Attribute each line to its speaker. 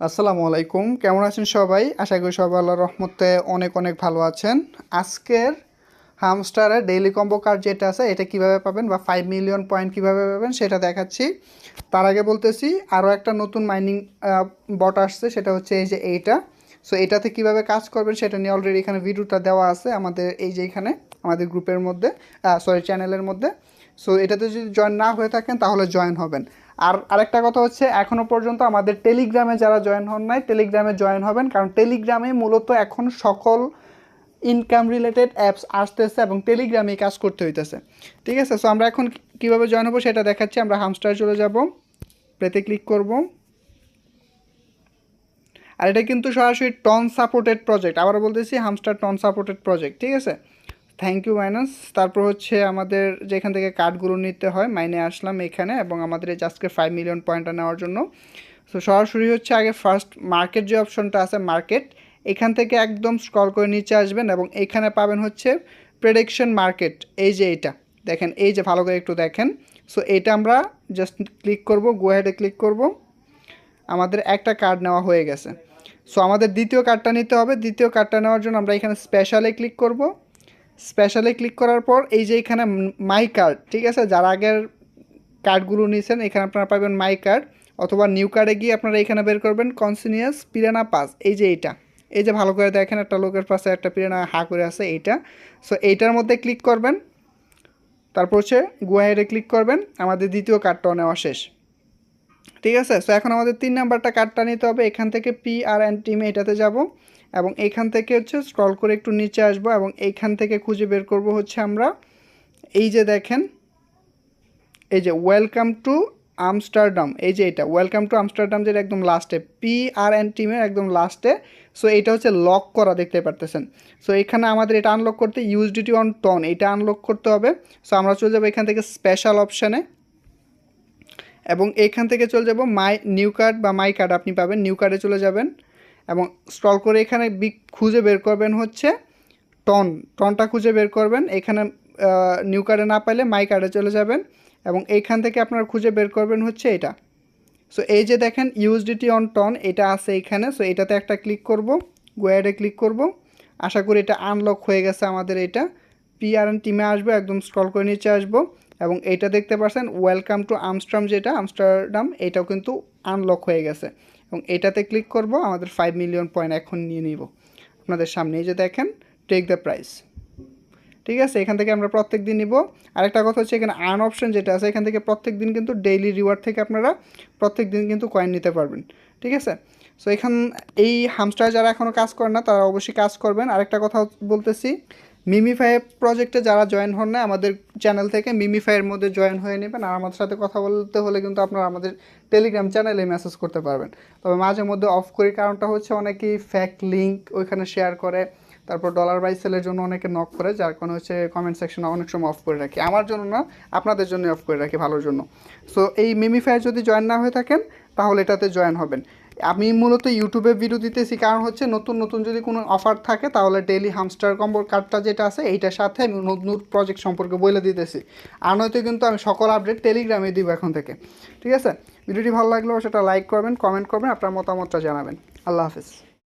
Speaker 1: আসসালামু আলাইকুম। কেমন আছেন সবাই? আশা করি সবাই আল্লাহর রহমতে অনেক অনেক ভালো আছেন। আজকের হামস্টারের ডেইলি কম্বো কার্ড যেটা আছে, এটা কীভাবে পাবেন বা ফাইভ মিলিয়ন পয়েন্ট কীভাবে পাবেন সেটা দেখাচ্ছি। তার আগে বলতেছি আরও একটা নতুন মাইনিং বট আসছে, সেটা হচ্ছে এই যে এইটা। সো এটাতে কীভাবে কাজ করবেন সেটা নিয়ে অলরেডি এখানে ভিডিওটা দেওয়া আছে আমাদের এই যে এখানে, আমাদের গ্রুপের মধ্যে সরি চ্যানেলের মধ্যে। সো এটাতে যদি জয়েন না হয়ে থাকেন, তাহলে জয়েন হবেন। আর আরেকটা কথা হচ্ছে এখনও পর্যন্ত আমাদের টেলিগ্রামে যারা জয়েন হন নাই টেলিগ্রামে জয়েন হবেন। কারণ টেলিগ্রামে মূলত এখন সকল ইনকাম রিলেটেড অ্যাপস আসতেছে এবং টেলিগ্রামে কাজ করতে হইতেছে। ঠিক আছে? সো আমরা এখন কীভাবে জয়েন হব সেটা দেখাচ্ছি। আমরা হামস্টার চলে যাব। প্লেতে ক্লিক করব। আর এটা কিন্তু সরাসরি টন সাপোর্টেড প্রজেক্ট আবার বলতেছি হামস্টার টন সাপোর্টেড প্রজেক্ট ঠিক আছে? থ্যাংক ইউ মাইনাস তারপর হচ্ছে আমাদের যেখান থেকে কার্ডগুলো নিতে হয় মাইনে আসলাম এখানে এবং আমাদের এই আজকে ফাইভ মিলিয়ন পয়েন্টটা নেওয়ার জন্য। সো সরাসরি হচ্ছে আগে ফার্স্ট মার্কেট যে অপশনটা আছে মার্কেট এখান থেকে একদম স্ক্রল করে নিচে আসবেন এবং এখানে পাবেন হচ্ছে প্রেডিকশন মার্কেট এই যে এইটা দেখেন, এই যে ভালো করে একটু দেখেন। সো এটা আমরা জাস্ট ক্লিক করব গো ক্লিক করব। আমাদের একটা কার্ড নেওয়া হয়ে গেছে। সো আমাদের দ্বিতীয় কার্ডটা নিতে হবে। দ্বিতীয় কার্ডটা নেওয়ার জন্য আমরা এখানে স্পেশালে ক্লিক করব। স্পেশালে ক্লিক করার পর এই যে এখানে মাই কার্ড ঠিক আছে? যারা আগের কার্ডগুলো নিয়েছেন, এখানে আপনারা পাবেন মাই কার্ড অথবা নিউ কার্ডে গিয়ে আপনারা এখানে বের করবেন কনসিনিয়াস পিরানা পাস এই যে এইটা। এই যে ভালো করে দেখেন, একটা লোকের পাশে একটা পিরানা হা করে আছে এইটা। সো এইটার মধ্যে ক্লিক করবেন। তারপর হচ্ছে গুয়াহেডে ক্লিক করবেন। আমাদের দ্বিতীয় কার্ডটাও নেওয়া শেষ। ঠিক আছে? সো এখন আমাদের তিন নাম্বারটা কার্ডটা নিতে হবে। এখান থেকে পি আর অ্যান্ড টিমে এটাতে যাব। এবং এইখান থেকে হচ্ছে স্ক্রল করে একটু নিচে আসব এবং এইখান থেকে খুঁজে বের করব হচ্ছে আমরা। এই যে দেখেন, এই যে ওয়েলকাম টু আমস্টারডাম এই যে এটা ওয়েলকাম টু আমস্টারডাম যেটা একদম লাস্টে পি আর এন টিমের একদম লাস্টে সো এটা হচ্ছে লক করা, দেখতে পারতেছেন। সো এখানে আমাদের এটা আনলক করতে ইউএসডিটি অন টন এটা আনলক করতে হবে। সো আমরা চলে যাব এখান থেকে স্পেশাল অপশানে এবং এখান থেকে চলে যাব মাই নিউ কার্ড বা মাই কার্ড আপনি পাবেন নিউ কার্ডে চলে যাবেন। এবং স্ক্রল করে এখানে বিগ খুঁজে বের করবেন হচ্ছে টন টনটা খুঁজে বের করবেন। এখানে নিউ কার্ডে না পাইলে মাই কার্ডে চলে যাবেন এবং এইখান থেকে আপনারা খুঁজে বের করবেন হচ্ছে এটা। সো এই যে দেখেন ইউএসডিটি অন টন এটা আছে এখানে। সো এটাতে একটা ক্লিক করব গোয়াডে ক্লিক করব। আশা করি এটা আনলক হয়ে গেছে আমাদের এটা। পিআরএন টিমে আসব, একদম স্ক্রল করে নিচে আসব। এবং এইটা দেখতে পাচ্ছেন ওয়েলকাম টু আমস্টারডাম যেটা আমস্টারডাম এটাও কিন্তু আনলক হয়ে গেছে। এবং এটাতে ক্লিক করব, আমাদের ফাইভ মিলিয়ন পয়েন্ট এখন নিয়ে নিব। আপনাদের সামনে যে দেখেন টেক দ্য প্রাইস ঠিক আছে, এখান থেকে আমরা প্রত্যেক দিন নিব। আরেকটা কথা হচ্ছে এখানে আর্ন অপশন যেটা আছে, এখান থেকে প্রত্যেক দিন কিন্তু ডেইলি রিওয়ার্ড থেকে আপনারা প্রত্যেক দিন কিন্তু কয়েন নিতে পারবেন। ঠিক আছে? সো এখান, এই হামস্টার যারা এখনও কাজ করেন না, তারা অবশ্যই কাজ করবেন। আরেকটা কথা বলতেছি মিমিফাই প্রজেক্টে যারা জয়েন হন না, আমাদের চ্যানেল থেকে মিমিফাইয়ের মধ্যে জয়েন হয়ে নেবেন। আর আমাদের সাথে কথা বলতে হলে কিন্তু আপনারা আমাদের টেলিগ্রাম চ্যানেলে মেসেজ করতে পারবেন। তবে মাঝে মধ্যে অফ করি, কারণটা হচ্ছে অনেকেই ফ্যাক লিঙ্ক ওইখানে শেয়ার করে, তারপর ডলার বাই সেলের জন্য অনেকে নক করে, যার কারণে হচ্ছে কমেন্ট সেকশনে অনেক সময় অফ করে রাখি। আমার জন্য না, আপনাদের জন্য অফ করে রাখি ভালোর জন্য। সো এই মিমিফায়ার যদি জয়েন না হয়ে থাকেন, তাহলে এটাতে জয়েন হবেন। আমি মূলত ইউটিউবে ভিডিও দিতেছি। কারণ হচ্ছে নতুন নতুন যদি কোনো অফার থাকে, তাহলে ডেলি হামস্টার কম্বল কার্ডটা যেটা আছে, এইটার সাথে আমি নতুন প্রজেক্ট সম্পর্কে বলে দিতেছি। আর নয়তো কিন্তু আমি সকল আপডেট টেলিগ্রামে দিব এখন থেকে। ঠিক আছে? ভিডিওটি ভালো লাগলেও সেটা লাইক করবেন কমেন্ট করবেন, আপনার মতামতটা জানাবেন। আল্লাহ হাফিজ।